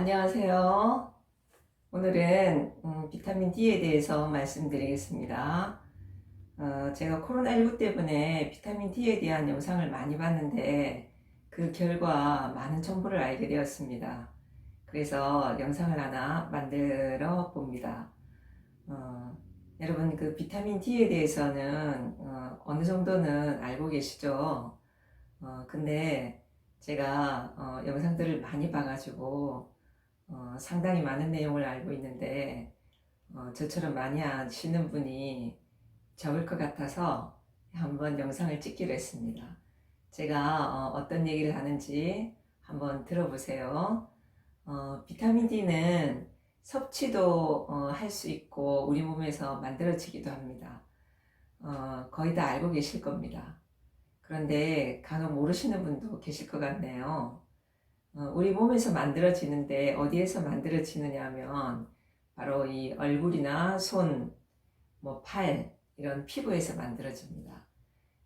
안녕하세요. 오늘은 음, 비타민 D에 대해서 말씀드리겠습니다. 어, 제가 코로나19 때문에 비타민 D에 대한 영상을 많이 봤는데 그 결과 많은 정보를 알게 되었습니다. 그래서 영상을 하나 만들어 봅니다. 어, 여러분 그 비타민 D에 대해서는 어, 느 정도는 알고 계시죠? 어, 근데 제가 어, 영상들을 많이 봐가지고 어, 상당히 많은 내용을 알고 있는데 어, 저처럼 많이 아시는 분이 적을 것 같아서 한번 영상을 찍기로 했습니다. 제가 어, 떤 얘기를 하는지 한번 들어보세요. 어, 비타민 D는 섭취도 할수 있고 우리 몸에서 만들어지기도 합니다. 어, 거의 다 알고 계실 겁니다. 그런데 간혹 모르시는 분도 계실 것 같네요. 어, 우리 몸에서 만들어지는데 어디에서 만들어지느냐 하면 바로 이 얼굴이나 손, 뭐 팔, 이런 피부에서 만들어집니다.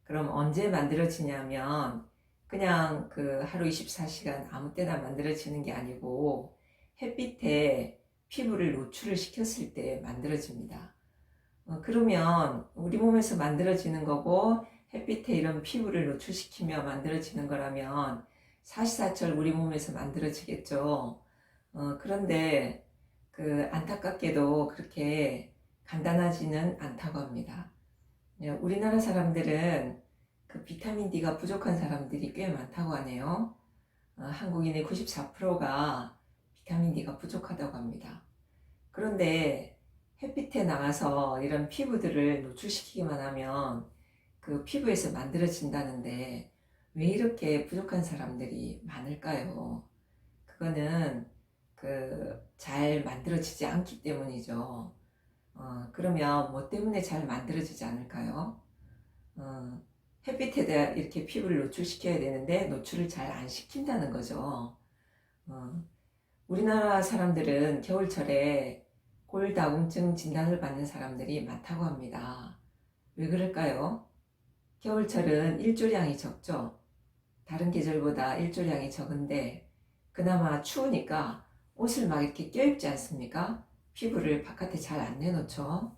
그럼 언제 만들어지냐면 그냥 그 하루 24시간 아무 때나 만들어지는 게 아니고 햇빛에 피부를 노출을 시켰을 때 만들어집니다. 어, 그러면 우리 몸에서 만들어지는 거고 햇빛에 이런 피부를 노출시키며 만들어지는 거라면 사시사철 우리 몸에서 만들어지겠죠. 어, 그런데 그 안타깝게도 그렇게 간단하지는 않다고 합니다. 예, 우리나라 사람들은 그 비타민 D가 부족한 사람들이 꽤 많다고 하네요. 어, 한국인의 94%가 비타민 D가 부족하다고 합니다. 그런데 햇빛에 나가서 이런 피부들을 노출시키기만 하면 그 피부에서 만들어진다는데 왜 이렇게 부족한 사람들이 많을까요? 그거는 그 잘 만들어지지 않기 때문이죠. 어, 그러면 뭐 때문에 잘 만들어지지 않을까요? 어, 햇빛에다 이렇게 피부를 노출시켜야 되는데 노출을 잘 안 시킨다는 거죠. 어, 우리나라 사람들은 겨울철에 골다공증 진단을 받는 사람들이 많다고 합니다. 왜 그럴까요? 겨울철은 일조량이 적죠. 다른 계절보다 일조량이 적은데 그나마 추우니까 옷을 막 이렇게 껴입지 않습니까? 피부를 바깥에 잘 안 내놓죠.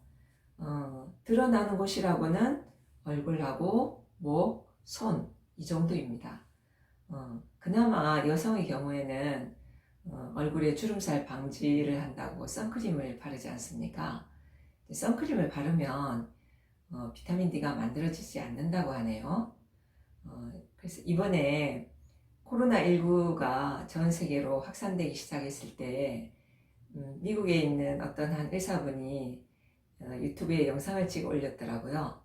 어, 드러나는 곳이라고는 얼굴하고 목, 손 이 정도입니다. 어, 그나마 여성의 경우에는 어, 얼굴에 주름살 방지를 한다고 선크림을 바르지 않습니까? 선크림을 바르면 어, 비타민 D가 만들어지지 않는다고 하네요. 어, 그래서 이번에 코로나19가 전 세계로 확산되기 시작했을 때 음, 미국에 있는 어떤 한 의사분이 어, 유튜브에 영상을 찍어 올렸더라고요.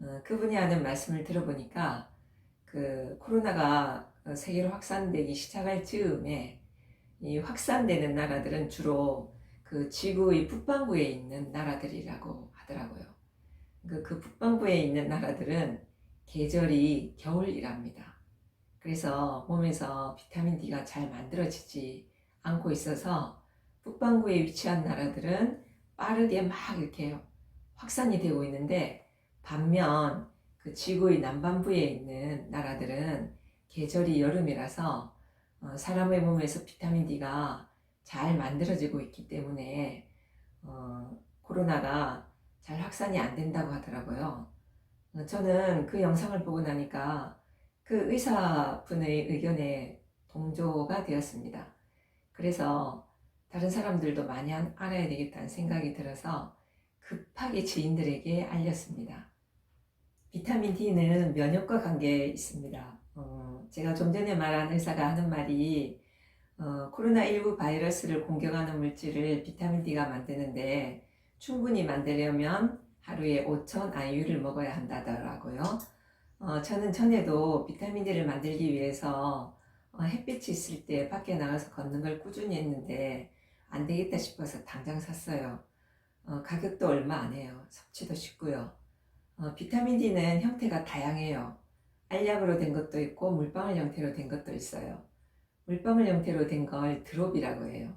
어, 그분이 하는 말씀을 들어보니까 그 코로나가 세계로 확산되기 시작할 즈음에 이 확산되는 나라들은 주로 그 지구의 북반구에 있는 나라들이라고 하더라고요. 그, 그 북반구에 있는 나라들은 계절이 겨울이랍니다. 그래서 몸에서 비타민 D가 잘 만들어지지 않고 있어서 북반구에 위치한 나라들은 빠르게 막 이렇게 확산이 되고 있는데 반면 그 지구의 남반부에 있는 나라들은 계절이 여름이라서 어, 사람의 몸에서 비타민 D가 잘 만들어지고 있기 때문에 어, 코로나가 잘 확산이 안 된다고 하더라고요. 어, 저는 그 영상을 보고 나니까 그 의사분의 의견에 동조가 되었습니다. 그래서 다른 사람들도 많이 알아야 되겠다는 생각이 들어서 급하게 지인들에게 알렸습니다. 비타민 D는 면역과 관계 있습니다. 어, 제가 좀 전에 말한 의사가 하는 말이 어, 코로나19 바이러스를 공격하는 물질을 비타민 D가 만드는데 충분히 만들려면 하루에 5천 IU를 먹어야 한다더라고요. 어, 저는 전에도 비타민 D를 만들기 위해서 어, 햇빛이 있을 때 밖에 나가서 걷는 걸 꾸준히 했는데 안 되겠다 싶어서 당장 샀어요. 어, 가격도 얼마 안 해요. 섭취도 쉽고요. 어, 비타민 D는 형태가 다양해요. 알약으로 된 것도 있고 물방울 형태로 된 것도 있어요. 물방울 형태로 된 걸 드롭이라고 해요.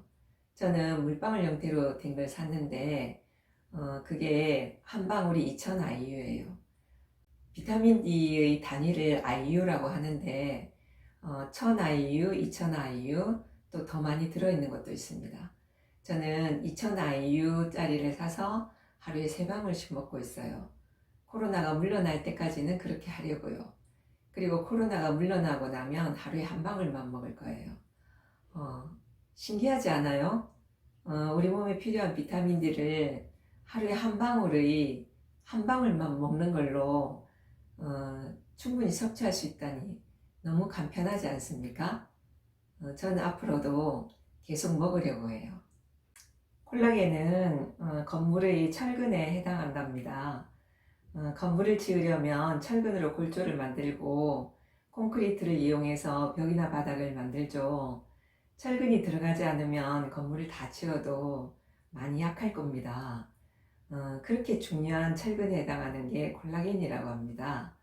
저는 물방울 형태로 된 걸 샀는데 어, 그게 한 방울이 2000 IU예요. 비타민 D의 단위를 IU라고 하는데 어, 1000 IU, 2000 IU, 또 더 많이 들어있는 것도 있습니다. 저는 2000IU짜리를 사서 하루에 세 방울씩 먹고 있어요. 코로나가 물러날 때까지는 그렇게 하려고요. 그리고 코로나가 물러나고 나면 하루에 한 방울만 먹을 거예요. 어, 신기하지 않아요? 어, 우리 몸에 필요한 비타민 D를 하루에 한 방울의 한 방울만 먹는 걸로 어, 충분히 섭취할 수 있다니 너무 간편하지 않습니까? 어, 저는 앞으로도 계속 먹으려고 해요. 콜라겐은 어, 건물의 철근에 해당한답니다. 어, 건물을 지으려면 철근으로 골조를 만들고 콘크리트를 이용해서 벽이나 바닥을 만들죠. 철근이 들어가지 않으면 건물을 다 지어도 많이 약할 겁니다. 어, 그렇게 중요한 철근에 해당하는 게 콜라겐이라고 합니다.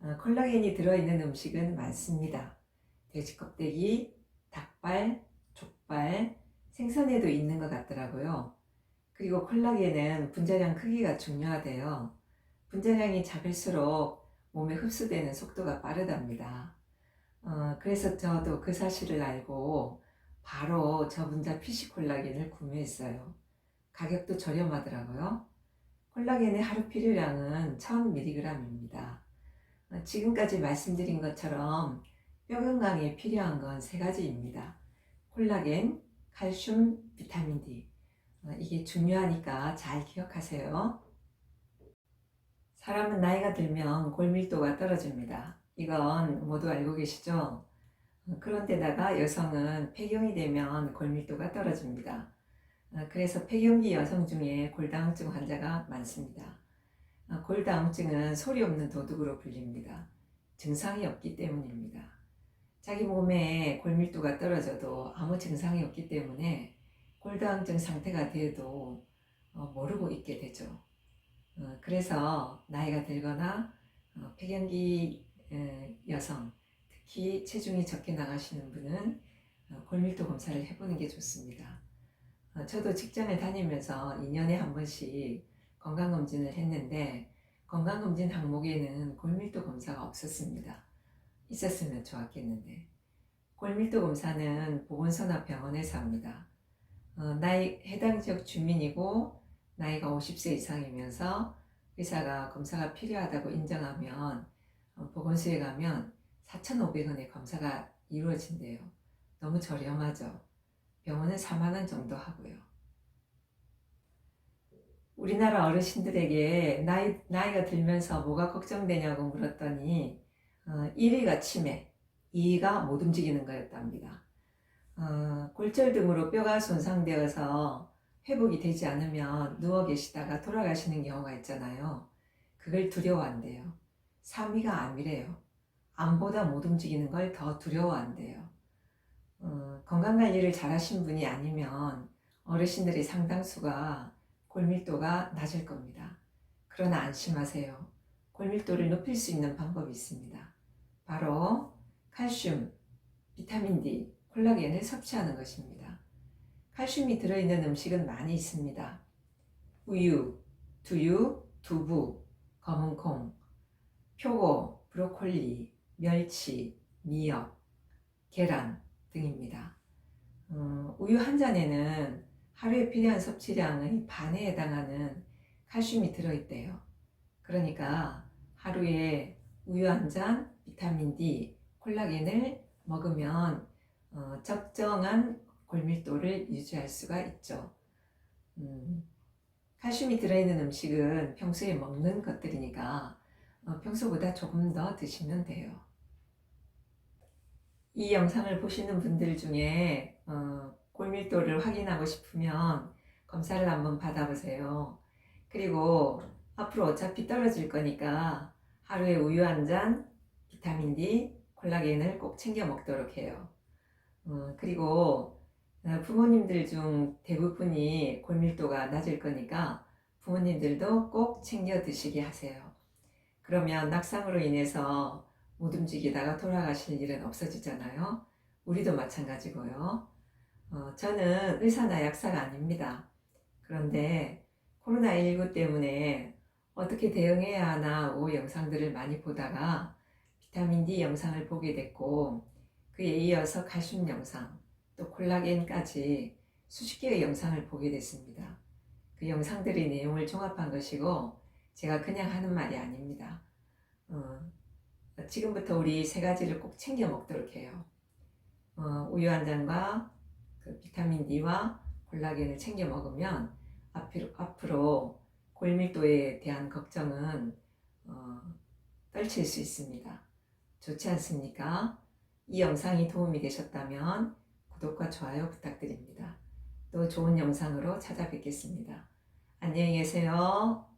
어, 콜라겐이 들어있는 음식은 많습니다. 돼지 껍데기, 닭발, 족발, 생선에도 있는 것 같더라고요. 그리고 콜라겐은 분자량 크기가 중요하대요. 분자량이 작을수록 몸에 흡수되는 속도가 빠르답니다. 어, 그래서 저도 그 사실을 알고 바로 저분자 PC 콜라겐을 구매했어요. 가격도 저렴하더라고요. 콜라겐의 하루 필요량은 1000mg입니다. 어, 지금까지 말씀드린 것처럼 뼈 건강에 필요한 건 세 가지입니다. 콜라겐, 칼슘, 비타민 D. 어, 이게 중요하니까 잘 기억하세요. 사람은 나이가 들면 골밀도가 떨어집니다. 이건 모두 알고 계시죠? 어, 그런데다가 여성은 폐경이 되면 골밀도가 떨어집니다. 어, 그래서 폐경기 여성 중에 골다공증 환자가 많습니다. 어, 골다공증은 소리 없는 도둑으로 불립니다. 증상이 없기 때문입니다. 자기 몸에 골밀도가 떨어져도 아무 증상이 없기 때문에 골다공증 상태가 돼도 어, 모르고 있게 되죠. 어, 그래서 나이가 들거나 어, 폐경기 에, 여성, 특히 체중이 적게 나가시는 분은 어, 골밀도 검사를 해보는 게 좋습니다. 어, 저도 직장을 다니면서 2년에 한 번씩 건강검진을 했는데 건강검진 항목에는 골밀도 검사가 없었습니다. 있었으면 좋았겠는데 골밀도 검사는 보건소나 병원에서 합니다. 어, 나이 해당 지역 주민이고 나이가 50세 이상이면서 의사가 검사가 필요하다고 인정하면 어, 보건소에 가면 4,500원의 검사가 이루어진대요. 너무 저렴하죠. 병원은 4만 원 정도 하고요. 우리나라 어르신들에게 나이, 나이가 들면서 뭐가 걱정되냐고 물었더니 어, 1위가 치매, 2위가 못 움직이는 거였답니다. 어, 골절 등으로 뼈가 손상되어서 회복이 되지 않으면 누워 계시다가 돌아가시는 경우가 있잖아요. 그걸 두려워한대요. 3위가 암이래요. 암보다 못 움직이는 걸 더 두려워한대요. 어, 건강관리를 잘 하신 분이 아니면 어르신들의 상당수가 골밀도가 낮을 겁니다. 그러나 안심하세요. 골밀도를 높일 수 있는 방법이 있습니다. 바로 칼슘, 비타민 D, 콜라겐을 섭취하는 것입니다. 칼슘이 들어있는 음식은 많이 있습니다. 우유, 두유, 두부, 검은콩, 표고, 브로콜리, 멸치, 미역, 계란 등입니다. 어, 우유 한 잔에는 하루에 필요한 섭취량의 반에 해당하는 칼슘이 들어있대요. 그러니까 하루에 우유 한 잔, 비타민 D, 콜라겐을 먹으면 어, 적정한 골밀도를 유지할 수가 있죠. 음, 칼슘이 들어있는 음식은 평소에 먹는 것들이니까 어, 평소보다 조금 더 드시면 돼요. 이 영상을 보시는 분들 중에 어, 골밀도를 확인하고 싶으면 검사를 한번 받아보세요. 그리고 앞으로 어차피 떨어질 거니까 하루에 우유 한 잔, 비타민 D, 콜라겐을 꼭 챙겨 먹도록 해요. 어, 그리고 어, 부모님들 중 대부분이 골밀도가 낮을 거니까 부모님들도 꼭 챙겨 드시게 하세요. 그러면 낙상으로 인해서 못 움직이다가 돌아가실 일은 없어지잖아요. 우리도 마찬가지고요. 어, 저는 의사나 약사가 아닙니다. 그런데 코로나19 때문에 어떻게 대응해야 하나 오 영상들을 많이 보다가 비타민 D 영상을 보게 됐고 그에 이어서 칼슘 영상 또 콜라겐까지 수십 개의 영상을 보게 됐습니다. 그 영상들이 내용을 종합한 것이고 제가 그냥 하는 말이 아닙니다. 어, 지금부터 우리 세 가지를 꼭 챙겨 먹도록 해요. 어, 우유 한 잔과 그 비타민 D와 콜라겐을 챙겨 먹으면 앞으로, 앞으로 골밀도에 대한 걱정은 어, 떨칠 수 있습니다. 좋지 않습니까? 이 영상이 도움이 되셨다면 구독과 좋아요 부탁드립니다. 또 좋은 영상으로 찾아뵙겠습니다. 안녕히 계세요.